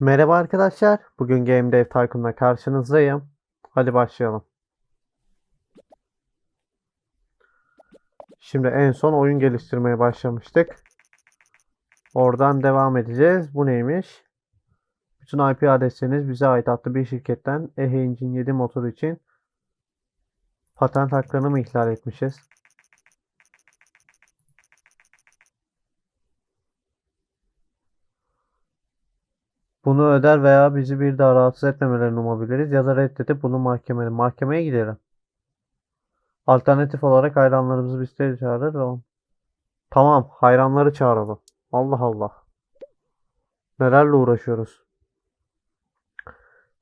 Merhaba arkadaşlar. Bugün Game Dev Tycoon'la karşınızdayım. Hadi başlayalım. Şimdi en son oyun geliştirmeye başlamıştık. Oradan devam edeceğiz. Bu neymiş? Bütün IP adresleriniz bize ait adlı bir şirketten EHE Engine 7 motoru için patent haklarını mı ihlal etmişiz? Bunu öder veya bizi bir daha rahatsız etmemelerini umabiliriz ya da reddedip bunu mahkemeye, mahkemeye gidelim. Alternatif olarak hayranlarımızı biz çağırır ve on- Tamam, hayranları çağıralım. Allah Allah. Nelerle uğraşıyoruz.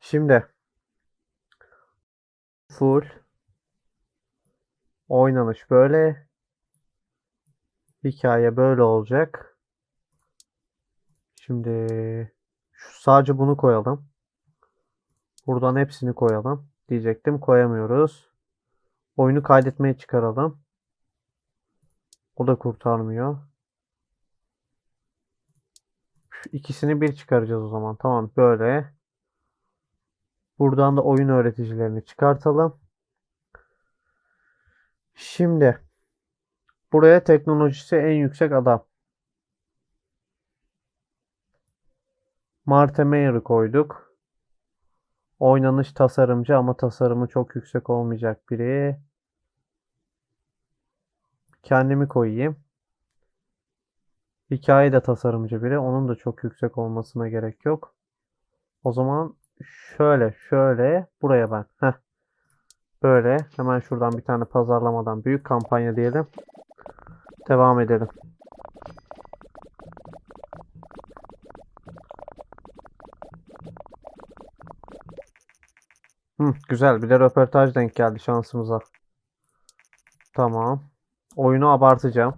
Şimdi full oynanış böyle. Hikaye böyle olacak. Şimdi şu sadece bunu koyalım. Buradan hepsini koyalım. Diyecektim koyamıyoruz. Oyunu kaydetmeye çıkaralım. O da kurtarmıyor. Şu ikisini bir çıkaracağız o zaman. Tamam böyle. Buradan da oyun öğreticilerini çıkartalım. Şimdi buraya teknolojisi en yüksek adam. Marte Meyer'ı koyduk. Oynanış tasarımcı ama tasarımı çok yüksek olmayacak biri. Kendimi koyayım. Hikaye de tasarımcı biri. Onun da çok yüksek olmasına gerek yok. O zaman şöyle şöyle buraya ben. Heh. Böyle hemen şuradan bir tane pazarlamadan büyük kampanya diyelim. Devam edelim. Hı, güzel. Bir de röportaj denk geldi şansımıza. Tamam. Oyunu abartacağım.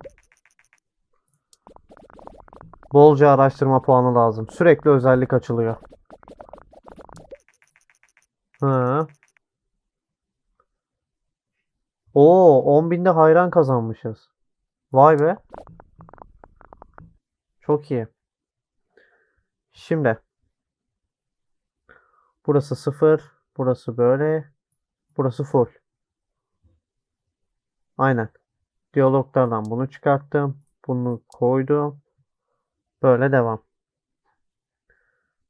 Bolca araştırma puanı lazım. Sürekli özellik açılıyor. Hı. Oo, 10.000'de hayran kazanmışız. Vay be. Çok iyi. Şimdi. Burası 0. Burası böyle. Burası full. Aynen. Diyaloglardan bunu çıkarttım. Bunu koydum. Böyle devam.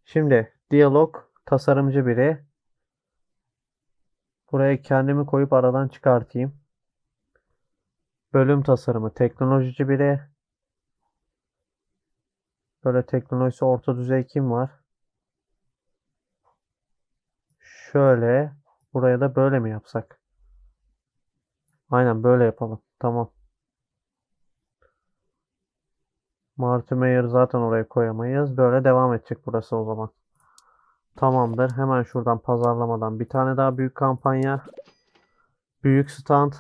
Şimdi diyalog tasarımcı biri. Buraya kendimi koyup aradan çıkartayım. Bölüm tasarımı teknolojici biri. Böyle teknolojisi orta düzey kim var? Şöyle. Buraya da böyle mi yapsak? Aynen böyle yapalım. Tamam. Marty Mayer zaten oraya koyamayız. Böyle devam edecek burası o zaman. Tamamdır. Hemen şuradan pazarlamadan bir tane daha büyük kampanya. Büyük stand.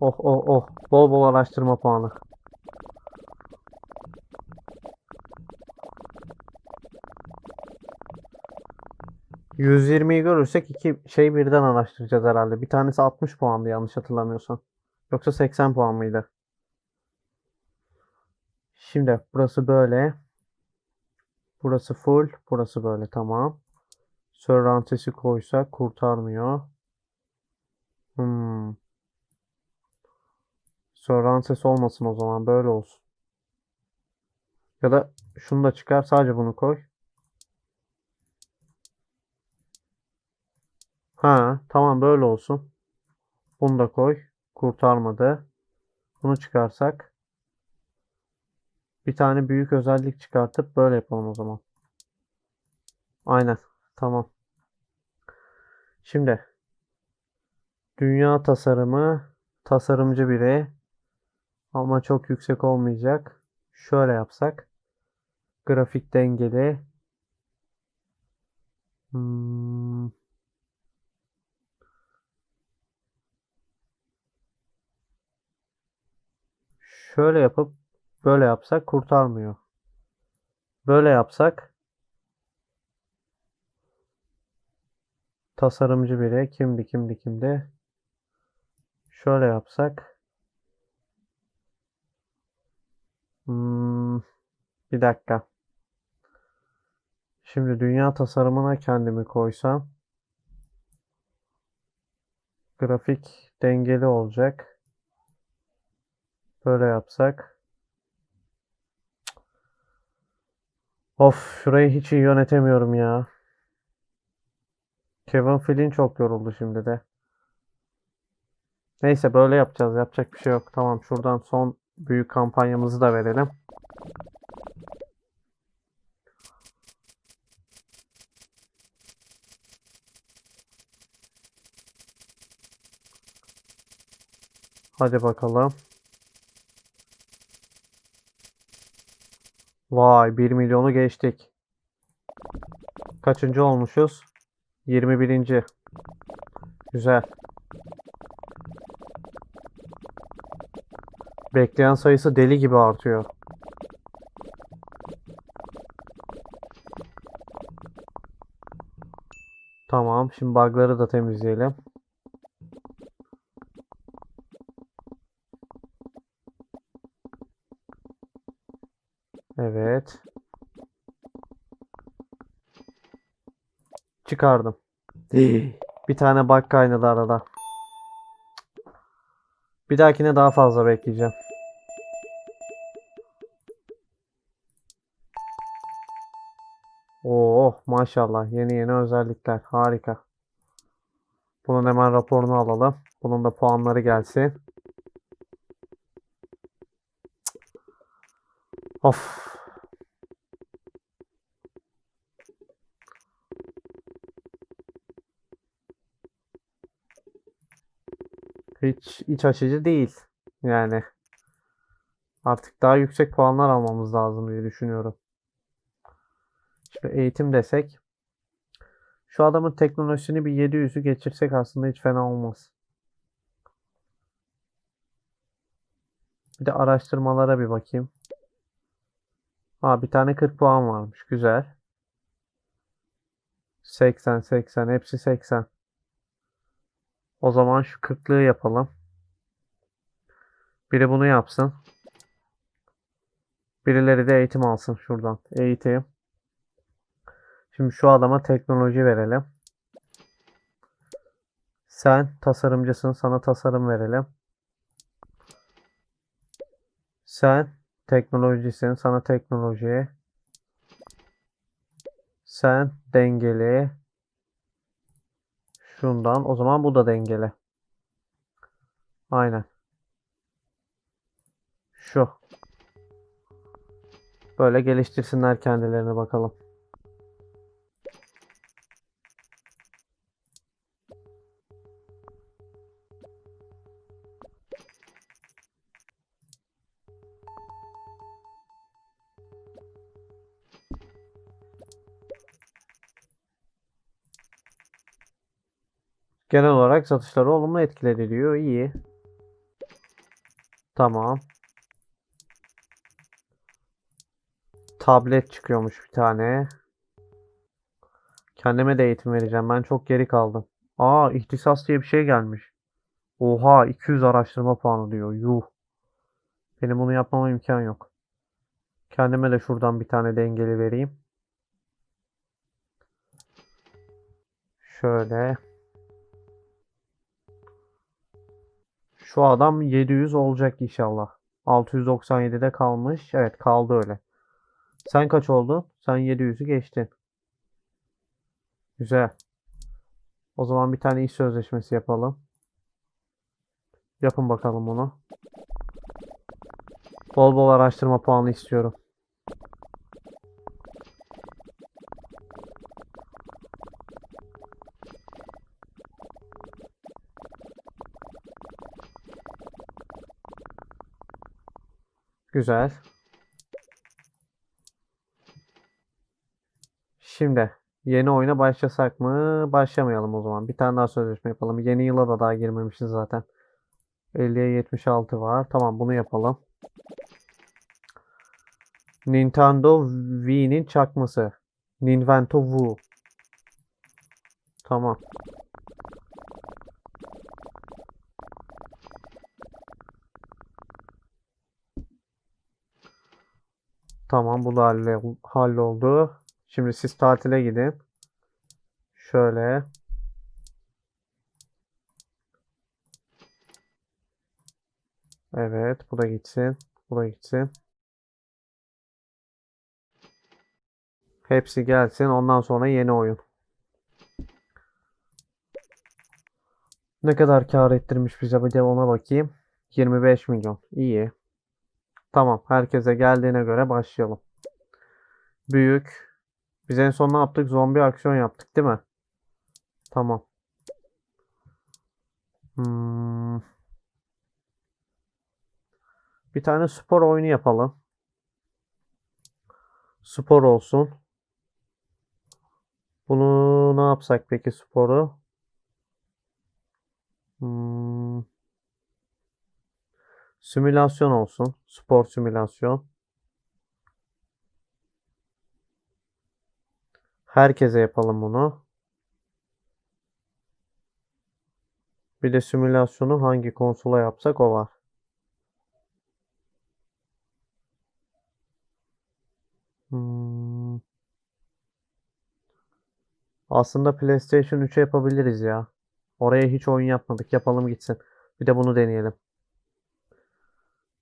Oh oh oh. Bol bol araştırma puanı. %20'yi görürsek iki şey birden araştıracağız herhalde. Bir tanesi 60 puandı yanlış hatırlamıyorsam. Yoksa 80 puan mıydı? Şimdi burası böyle. Burası full. Burası böyle tamam. Surround sesi koysak kurtarmıyor. Hmm. Surround ses olmasın o zaman böyle olsun. Ya da şunu da çıkar sadece bunu koy. Ha tamam böyle olsun. Bunu da koy. Kurtarmadı. Bunu çıkarsak. Bir tane büyük özellik çıkartıp böyle yapalım o zaman. Aynen. Tamam. Şimdi dünya tasarımı tasarımcı biri ama çok yüksek olmayacak. Şöyle yapsak. Grafik dengeli. Hmm. şöyle yapıp böyle yapsak kurtarmıyor. Böyle yapsak tasarımcı biri kimdi kimdi kimdi? Şöyle yapsak. Hmm, bir dakika. Şimdi dünya tasarımına kendimi koysam grafik dengeli olacak. Böyle yapsak. Of şurayı hiç iyi yönetemiyorum ya. Kevin Flynn çok yoruldu şimdi de. Neyse böyle yapacağız. Yapacak bir şey yok. Tamam şuradan son büyük kampanyamızı da verelim. Hadi bakalım. Vay 1 milyonu geçtik. Kaçıncı olmuşuz? 21. Güzel. Bekleyen sayısı deli gibi artıyor. Tamam, şimdi bug'ları da temizleyelim. Evet. Çıkardım. Bir tane bug kaynadı arada. Bir dahakine daha fazla bekleyeceğim. Oo maşallah yeni yeni özellikler harika. Bunun hemen raporunu alalım. Bunun da puanları gelsin. Of. Hiç iç açıcı değil. Yani artık daha yüksek puanlar almamız lazım diye düşünüyorum. Şimdi eğitim desek. Şu adamın teknolojisini bir 700'ü geçirsek aslında hiç fena olmaz. Bir de araştırmalara bir bakayım. Ha bir tane 40 puan varmış. Güzel. 80 80 hepsi 80. O zaman şu 40'lığı yapalım. Biri bunu yapsın. Birileri de eğitim alsın şuradan. Eğitim. Şimdi şu adama teknoloji verelim. Sen tasarımcısın, sana tasarım verelim. Sen teknolojisin, sana teknoloji. Sen dengeli. Şundan. O zaman bu da dengeli. Aynen. Şu. Böyle geliştirsinler kendilerini bakalım. Genel olarak satışları olumlu etkiledi diyor. İyi. Tamam. Tablet çıkıyormuş bir tane. Kendime de eğitim vereceğim. Ben çok geri kaldım. Aa, ihtisas diye bir şey gelmiş. Oha, 200 araştırma puanı diyor. Yuh. Benim bunu yapmama imkan yok. Kendime de şuradan bir tane dengeli vereyim. Şöyle. Şu adam 700 olacak inşallah. 697'de kalmış. Evet kaldı öyle. Sen kaç oldun? Sen 700'ü geçtin. Güzel. O zaman bir tane iş sözleşmesi yapalım. Yapın bakalım bunu. Bol bol araştırma puanı istiyorum. Güzel. Şimdi yeni oyuna başlasak mı? Başlamayalım o zaman. Bir tane daha sözleşme yapalım. Yeni yıla da daha girmemişiz zaten. 50'ye 76 var. Tamam bunu yapalım. Nintendo Wii'nin çakması. Ninvento Wu. Tamam. Tamam bu da halle- halloldu. Şimdi siz tatile gidin. Şöyle. Evet bu da gitsin. Bu da gitsin. Hepsi gelsin. Ondan sonra yeni oyun. Ne kadar kar ettirmiş bize bir de ona bakayım. 25 milyon. İyi. Tamam. Herkese geldiğine göre başlayalım. Büyük. Biz en son ne yaptık? Zombi aksiyon yaptık değil mi? Tamam. Hmm. Bir tane spor oyunu yapalım. Spor olsun. Bunu ne yapsak peki sporu? Hmm. Simülasyon olsun. Spor simülasyon. Herkese yapalım bunu. Bir de simülasyonu hangi konsola yapsak o var. Hmm. Aslında PlayStation 3'e yapabiliriz ya. Oraya hiç oyun yapmadık. Yapalım gitsin. Bir de bunu deneyelim.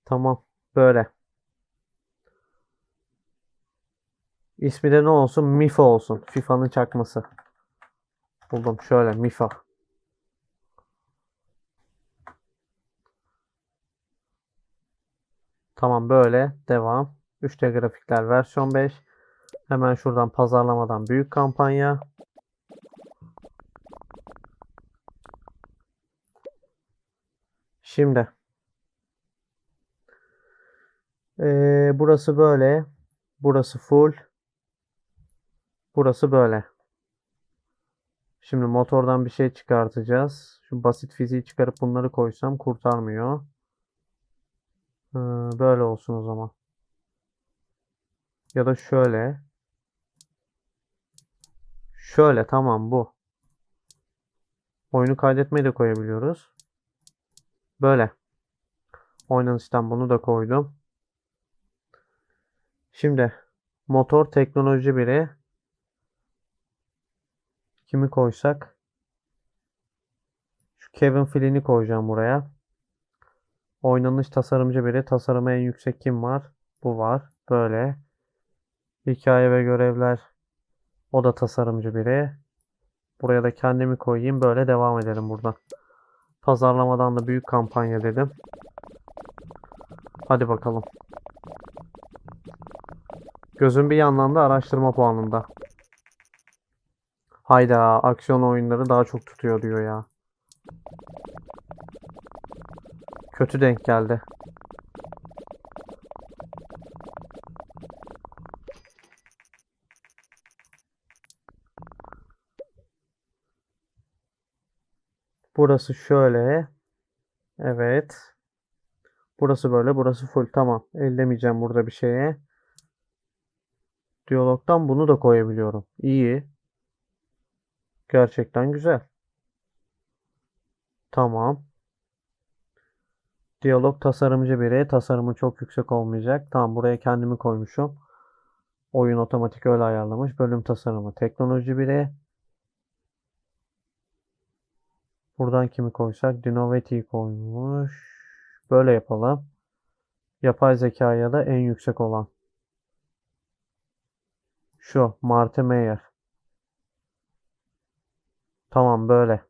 Tamam. Böyle. İsmi de ne olsun? MIFA olsun. FIFA'nın çakması. Buldum. Şöyle MIFA. Tamam böyle. Devam. 3D grafikler versiyon 5. Hemen şuradan pazarlamadan büyük kampanya. Şimdi. Ee, burası böyle. Burası full. Burası böyle. Şimdi motordan bir şey çıkartacağız. Şu basit fiziği çıkarıp bunları koysam kurtarmıyor. Ee, böyle olsun o zaman. Ya da şöyle. Şöyle tamam bu. Oyunu kaydetmeyi de koyabiliyoruz. Böyle. Oynanıştan bunu da koydum. Şimdi motor teknoloji biri. Kimi koysak? Şu Kevin Flynn'i koyacağım buraya. Oynanış tasarımcı biri. Tasarımı en yüksek kim var? Bu var. Böyle. Hikaye ve görevler. O da tasarımcı biri. Buraya da kendimi koyayım. Böyle devam edelim buradan. Pazarlamadan da büyük kampanya dedim. Hadi bakalım. Gözüm bir yandan da araştırma puanında. Hayda aksiyon oyunları daha çok tutuyor diyor ya. Kötü denk geldi. Burası şöyle. Evet. Burası böyle, burası full. Tamam. Ellemeyeceğim burada bir şeye. Diyalogdan bunu da koyabiliyorum. İyi. Gerçekten güzel. Tamam. Diyalog tasarımcı biri. Tasarımı çok yüksek olmayacak. Tamam buraya kendimi koymuşum. Oyun otomatik öyle ayarlamış. Bölüm tasarımı. Teknoloji biri. Buradan kimi koysak? Dinovati'yi koymuş. Böyle yapalım. Yapay zekaya da en yüksek olan. Şu. Marty Meyer. Tamam böyle.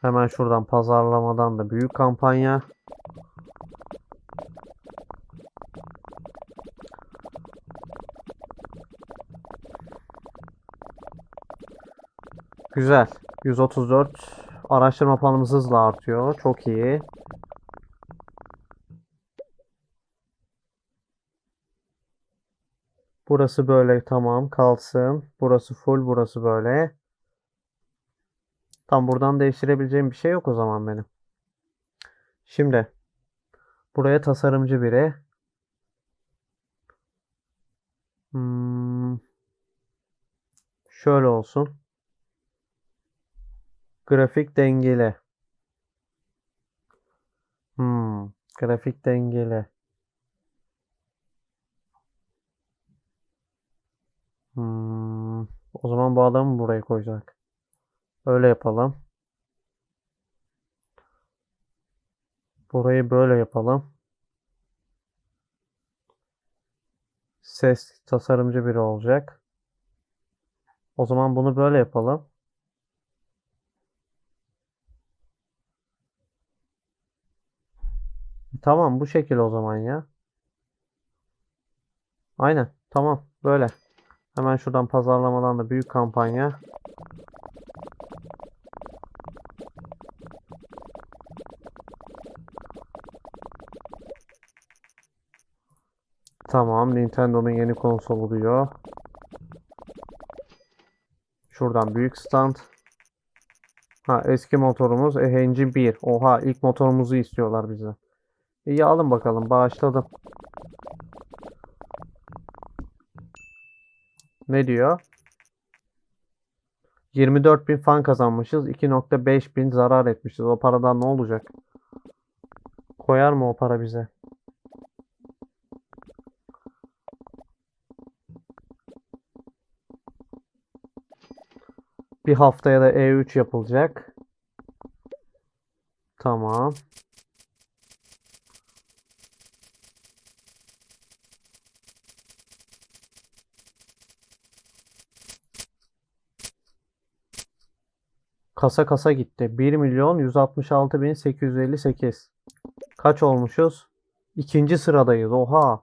Hemen şuradan pazarlamadan da büyük kampanya. Güzel. 134 araştırma puanımız hızla artıyor. Çok iyi. Burası böyle tamam kalsın. Burası full burası böyle. Tam buradan değiştirebileceğim bir şey yok o zaman benim. Şimdi buraya tasarımcı biri. Hmm, şöyle olsun. Grafik dengeli. Hmm, grafik dengeli. O zaman bu adamı buraya koyacak. Öyle yapalım. Burayı böyle yapalım. Ses tasarımcı biri olacak. O zaman bunu böyle yapalım. Tamam bu şekil o zaman ya. Aynen tamam böyle. Hemen şuradan pazarlamadan da büyük kampanya. Tamam Nintendo'nun yeni konsolu diyor. Şuradan büyük stand. Ha eski motorumuz Engine 1. Oha ilk motorumuzu istiyorlar bize. İyi alın bakalım bağışladım. Ne diyor? 24.000 fan kazanmışız. 2.5 bin zarar etmişiz. O paradan ne olacak? Koyar mı o para bize? Bir haftaya da E3 yapılacak. Tamam. Kasa kasa gitti. 1 milyon 166 bin 858. Kaç olmuşuz? İkinci sıradayız. Oha.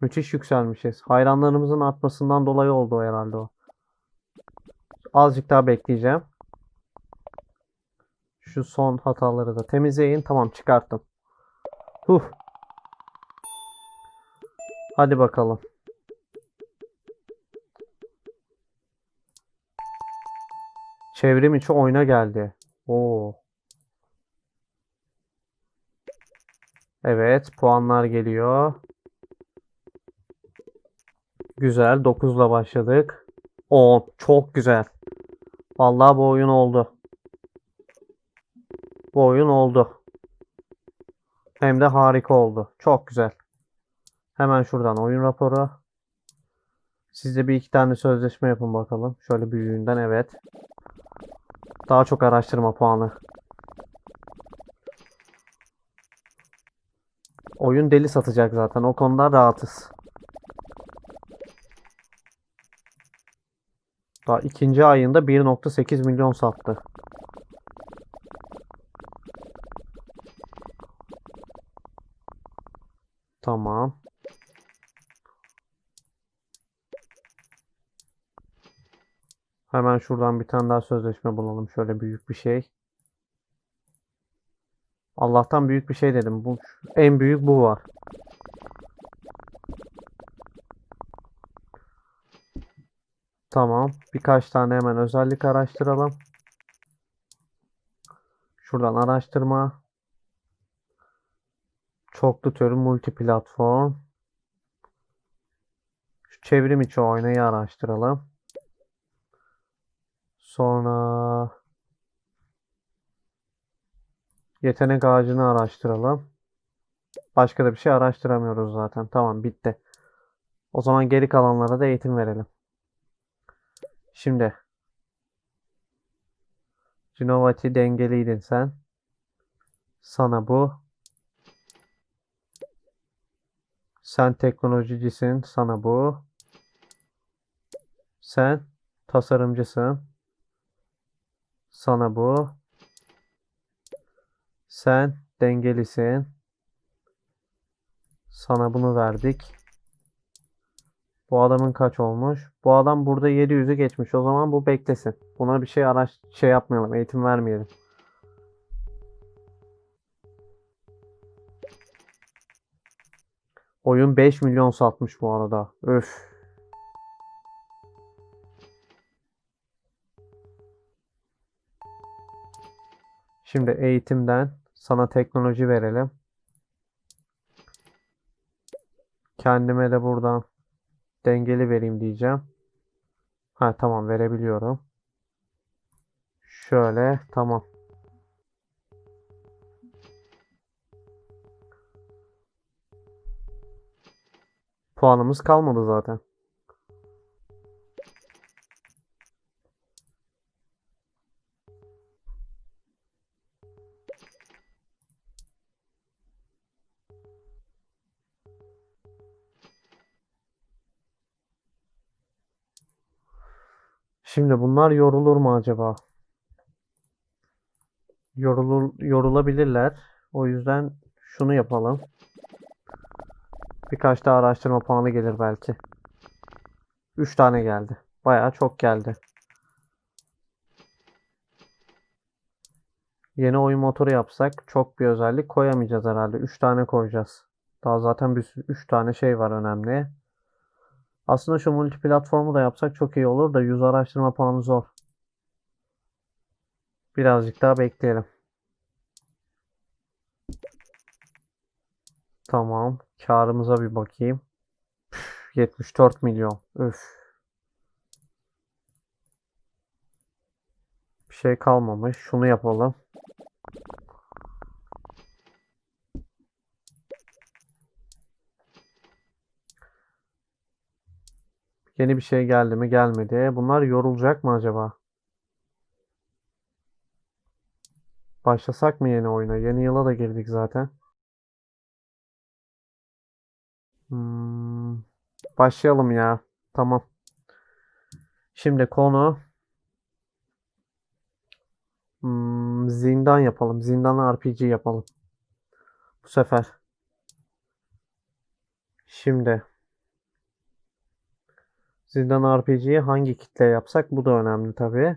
Müthiş yükselmişiz. Hayranlarımızın artmasından dolayı oldu herhalde o. Azıcık daha bekleyeceğim. Şu son hataları da temizleyin. Tamam çıkarttım. Huh. Hadi bakalım. Çevrim içi oyuna geldi. Oo. Evet, puanlar geliyor. Güzel, 9'la başladık. O çok güzel. Vallahi bu oyun oldu. Bu oyun oldu. Hem de harika oldu. Çok güzel. Hemen şuradan oyun raporu. Siz de bir iki tane sözleşme yapın bakalım. Şöyle büyüğünden evet. Daha çok araştırma puanı. Oyun deli satacak zaten. O konuda rahatız. Daha ikinci ayında 1.8 milyon sattı. Tamam. Hemen şuradan bir tane daha sözleşme bulalım. Şöyle büyük bir şey. Allah'tan büyük bir şey dedim. Bu en büyük bu var. Tamam. Birkaç tane hemen özellik araştıralım. Şuradan araştırma. Çoklu tür multi platform. Şu çevrim içi oynayı araştıralım. Sonra yetenek ağacını araştıralım. Başka da bir şey araştıramıyoruz zaten. Tamam bitti. O zaman geri kalanlara da eğitim verelim. Şimdi Cinovati dengeliydin sen. Sana bu. Sen teknolojicisin. Sana bu. Sen tasarımcısın. Sana bu. Sen dengelisin. Sana bunu verdik. Bu adamın kaç olmuş? Bu adam burada 700'ü geçmiş. O zaman bu beklesin. Buna bir şey araç şey yapmayalım. Eğitim vermeyelim. Oyun 5 milyon satmış bu arada. Öf. Şimdi eğitimden sana teknoloji verelim. Kendime de buradan dengeli vereyim diyeceğim. Ha tamam verebiliyorum. Şöyle tamam. Puanımız kalmadı zaten. Şimdi bunlar yorulur mu acaba? Yorulur, yorulabilirler. O yüzden şunu yapalım. Birkaç daha araştırma puanı gelir belki. 3 tane geldi. Bayağı çok geldi. Yeni oyun motoru yapsak çok bir özellik koyamayacağız herhalde. 3 tane koyacağız. Daha zaten bir 3 tane şey var önemli. Aslında şu multi platformu da yapsak çok iyi olur da 100 araştırma puanı zor. Birazcık daha bekleyelim. Tamam. Karımıza bir bakayım. Üf, 74 milyon. Üf. Bir şey kalmamış. Şunu yapalım. Yeni bir şey geldi mi? Gelmedi. Bunlar yorulacak mı acaba? Başlasak mı yeni oyuna? Yeni yıla da girdik zaten. Hmm, başlayalım ya. Tamam. Şimdi konu hmm, zindan yapalım. Zindan RPG yapalım. Bu sefer. Şimdi zindan RPG'yi hangi kitle yapsak? Bu da önemli tabii.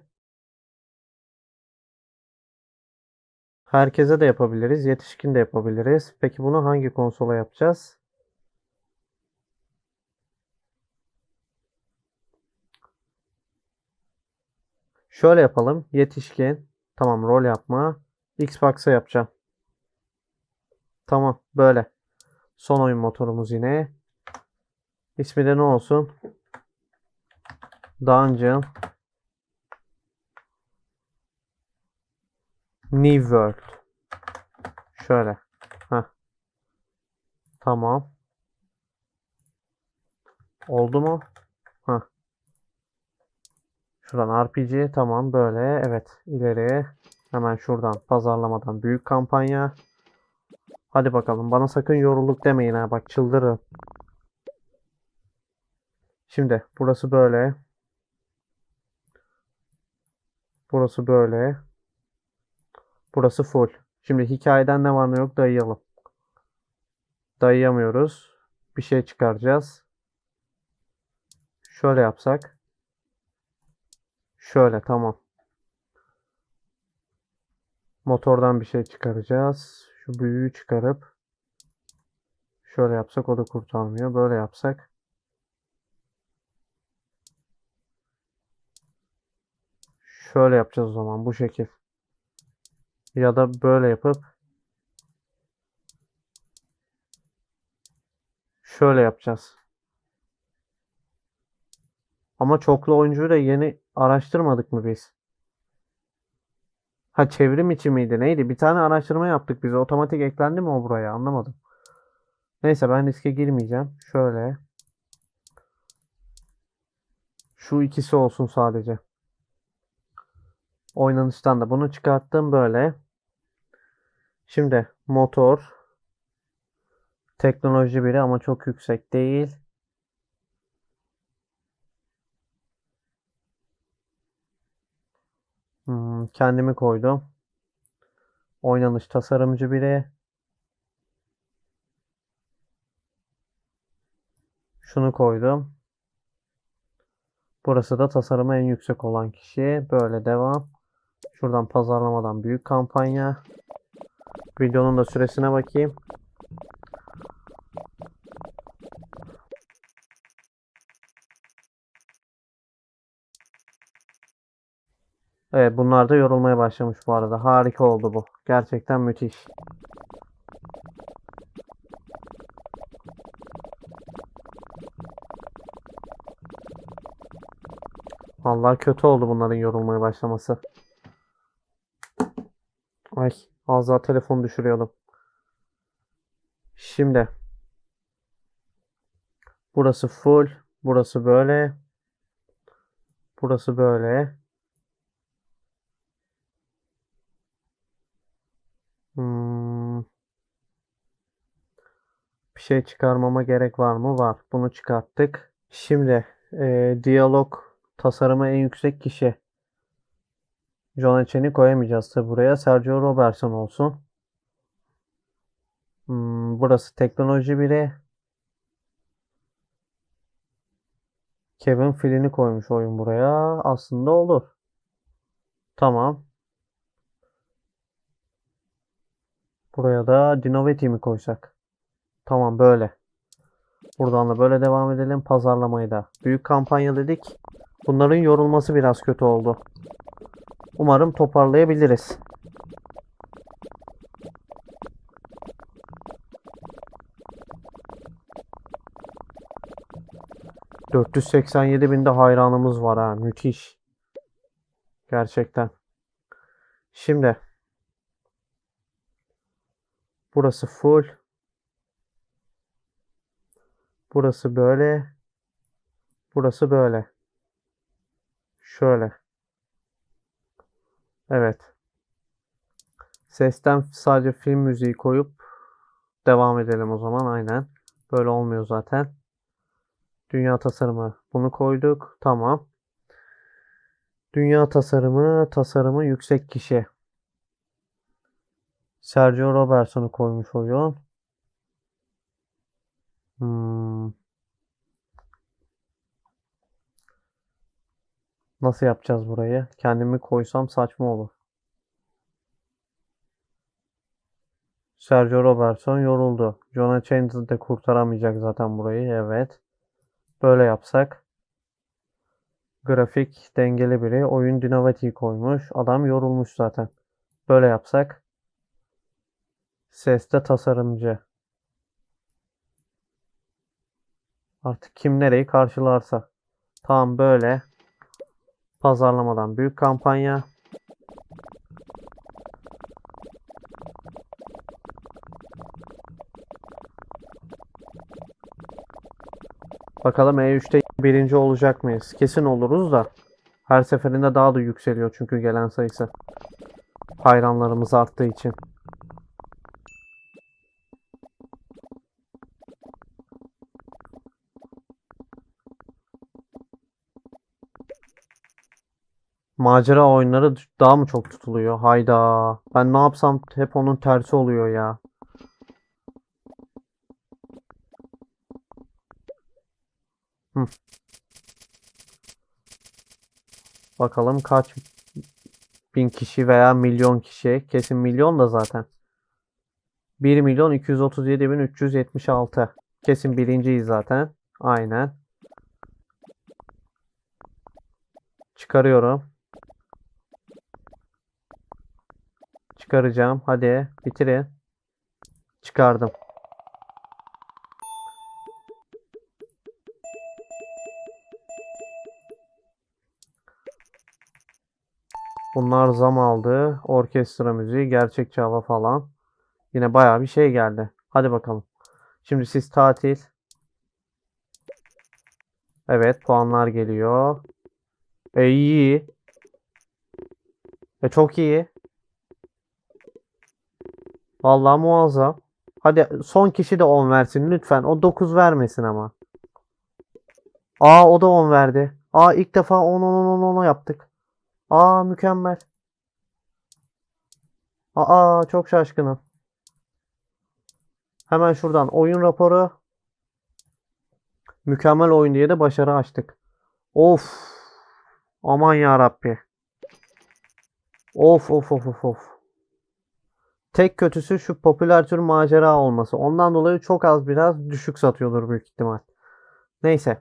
Herkese de yapabiliriz. Yetişkin de yapabiliriz. Peki bunu hangi konsola yapacağız? Şöyle yapalım. Yetişkin. Tamam rol yapma. Xbox'a yapacağım. Tamam böyle. Son oyun motorumuz yine. İsmi de ne olsun? Dungeon. New World. Şöyle. Heh. Tamam. Oldu mu? Heh. Şuradan RPG. Tamam böyle. Evet. ileri. Hemen şuradan pazarlamadan büyük kampanya. Hadi bakalım. Bana sakın yoruluk demeyin ha. Bak çıldırırım. Şimdi burası böyle. Burası böyle. Burası full. Şimdi hikayeden ne var ne yok dayayalım. Dayayamıyoruz. Bir şey çıkaracağız. Şöyle yapsak. Şöyle tamam. Motordan bir şey çıkaracağız. Şu büyüğü çıkarıp şöyle yapsak o da kurtarmıyor. Böyle yapsak. Şöyle yapacağız o zaman bu şekil. Ya da böyle yapıp şöyle yapacağız. Ama çoklu oyuncuyu da yeni araştırmadık mı biz? Ha çevrim içi miydi neydi? Bir tane araştırma yaptık biz. Otomatik eklendi mi o buraya? Anlamadım. Neyse ben riske girmeyeceğim. Şöyle. Şu ikisi olsun sadece. Oynanıştan da bunu çıkarttım böyle. Şimdi motor. Teknoloji biri ama çok yüksek değil. Hmm, kendimi koydum. Oynanış tasarımcı biri. Şunu koydum. Burası da tasarımı en yüksek olan kişi. Böyle devam. Şuradan pazarlamadan büyük kampanya. Videonun da süresine bakayım. Evet bunlar da yorulmaya başlamış bu arada. Harika oldu bu. Gerçekten müthiş. Vallahi kötü oldu bunların yorulmaya başlaması. Ay az daha telefon düşürüyordum. Şimdi burası full. Burası böyle. Burası böyle. Hmm. Bir şey çıkarmama gerek var mı? Var. Bunu çıkarttık. Şimdi e, diyalog Tasarımı en yüksek kişi. John Chen'i koyamayacağız tabi buraya. Sergio Robertson olsun. Hmm, burası teknoloji biri. Kevin Flynn'i koymuş oyun buraya. Aslında olur. Tamam. Buraya da Dinovetti mi koysak? Tamam böyle. Buradan da böyle devam edelim. Pazarlamayı da. Büyük kampanya dedik. Bunların yorulması biraz kötü oldu. Umarım toparlayabiliriz. ...487 binde hayranımız var ha. Müthiş. Gerçekten. Şimdi... Burası full. Burası böyle. Burası böyle. Şöyle. Evet. Sesten sadece film müziği koyup devam edelim o zaman aynen. Böyle olmuyor zaten. Dünya tasarımı. Bunu koyduk. Tamam. Dünya tasarımı, tasarımı yüksek kişi. Sergio Robertson'u koymuş oyun. Hmm. Nasıl yapacağız burayı? Kendimi koysam saçma olur. Sergio Robertson yoruldu. Jonah Chains de kurtaramayacak zaten burayı. Evet. Böyle yapsak. Grafik dengeli biri. Oyun Dinavati'yi koymuş. Adam yorulmuş zaten. Böyle yapsak. Seste tasarımcı. Artık kim nereyi karşılarsa. Tamam böyle. Pazarlamadan büyük kampanya. Bakalım E3'te birinci olacak mıyız? Kesin oluruz da. Her seferinde daha da yükseliyor çünkü gelen sayısı. Hayranlarımız arttığı için. Macera oyunları daha mı çok tutuluyor? Hayda. Ben ne yapsam hep onun tersi oluyor ya. Hı. Bakalım kaç bin kişi veya milyon kişi. Kesin milyon da zaten. 1 milyon 237 bin 376. Kesin birinciyiz zaten. Aynen. Çıkarıyorum. Çıkaracağım. Hadi bitirin. Çıkardım. Bunlar zam aldı. Orkestra müziği, gerçekçi hava falan. Yine bayağı bir şey geldi. Hadi bakalım. Şimdi siz tatil. Evet puanlar geliyor. E iyi. E çok iyi. Vallahi muazzam. Hadi son kişi de 10 versin lütfen. O 9 vermesin ama. Aa o da 10 verdi. Aa ilk defa 10 10 10 10 yaptık. Aa mükemmel. Aa çok şaşkınım. Hemen şuradan oyun raporu. Mükemmel oyun diye de başarı açtık. Of. Aman ya Rabbi. Of of of of of. Tek kötüsü şu popüler tür macera olması. Ondan dolayı çok az biraz düşük satıyordur büyük ihtimal. Neyse.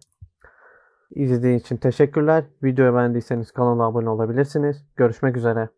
İzlediğiniz için teşekkürler. Videoyu beğendiyseniz kanala abone olabilirsiniz. Görüşmek üzere.